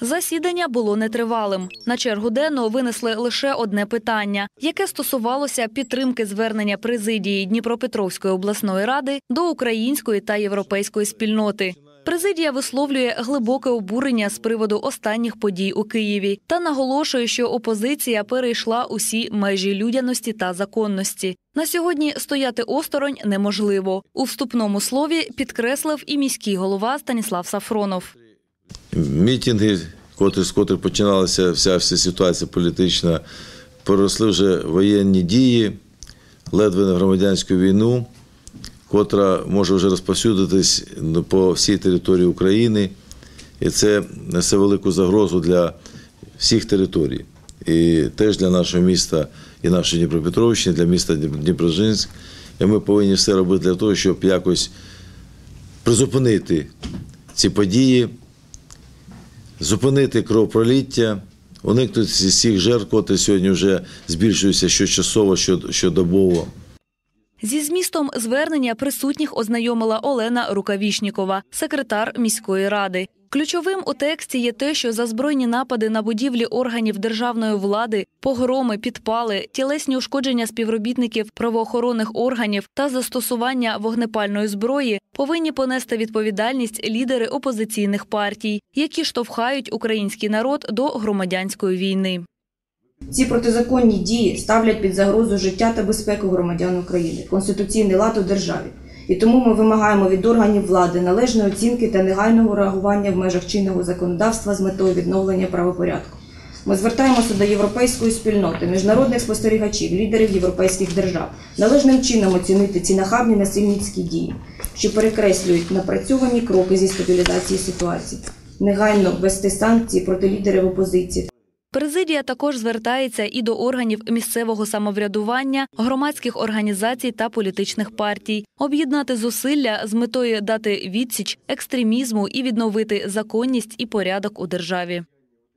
Засідання було нетривалим. На чергу денного винесли лише одне питання, яке стосувалося підтримки звернення президії Дніпропетровської обласної ради до української та європейської спільноти. Президія висловлює глибоке обурення з приводу останніх подій у Києві та наголошує, що опозиція перейшла усі межі людяності та законності. На сьогодні стояти осторонь неможливо. У вступному слові підкреслив і міський голова Станіслав Сафронов. Мітинги, з котрих починалася вся, вся ситуація політична, переросли вже воєнні дії, ледве не громадянську війну, котра може вже розповсюдитись по всій території України. І це несе велику загрозу для всіх територій. І теж для нашого міста і нашої Дніпропетровщини, для міста Дніпрожинськ. І ми повинні все робити для того, щоб якось призупинити ці події, зупинити кровопроліття, уникнути всіх жертв, котрі сьогодні вже збільшуються щочасово, що- щодобово. Зі змістом звернення присутніх ознайомила Олена Рукавішнікова, секретар міської ради. Ключовим у тексті є те, що за збройні напади на будівлі органів державної влади, погроми, підпали, тілесні ушкодження співробітників правоохоронних органів та застосування вогнепальної зброї повинні понести відповідальність лідери опозиційних партій, які штовхають український народ до громадянської війни. Ці протизаконні дії ставлять під загрозу життя та безпеку громадян України, конституційний лад у державі. І тому ми вимагаємо від органів влади належної оцінки та негайного реагування в межах чинного законодавства з метою відновлення правопорядку. Ми звертаємося до європейської спільноти, міжнародних спостерігачів, лідерів європейських держав, належним чином оцінити ці нахабні насильницькі дії, що перекреслюють напрацьовані кроки зі стабілізації ситуації, негайно ввести санкції проти лідерів опозиції Президія також звертається і до органів місцевого самоврядування, громадських організацій та політичних партій, об'єднати зусилля з метою дати відсіч екстремізму і відновити законність і порядок у державі.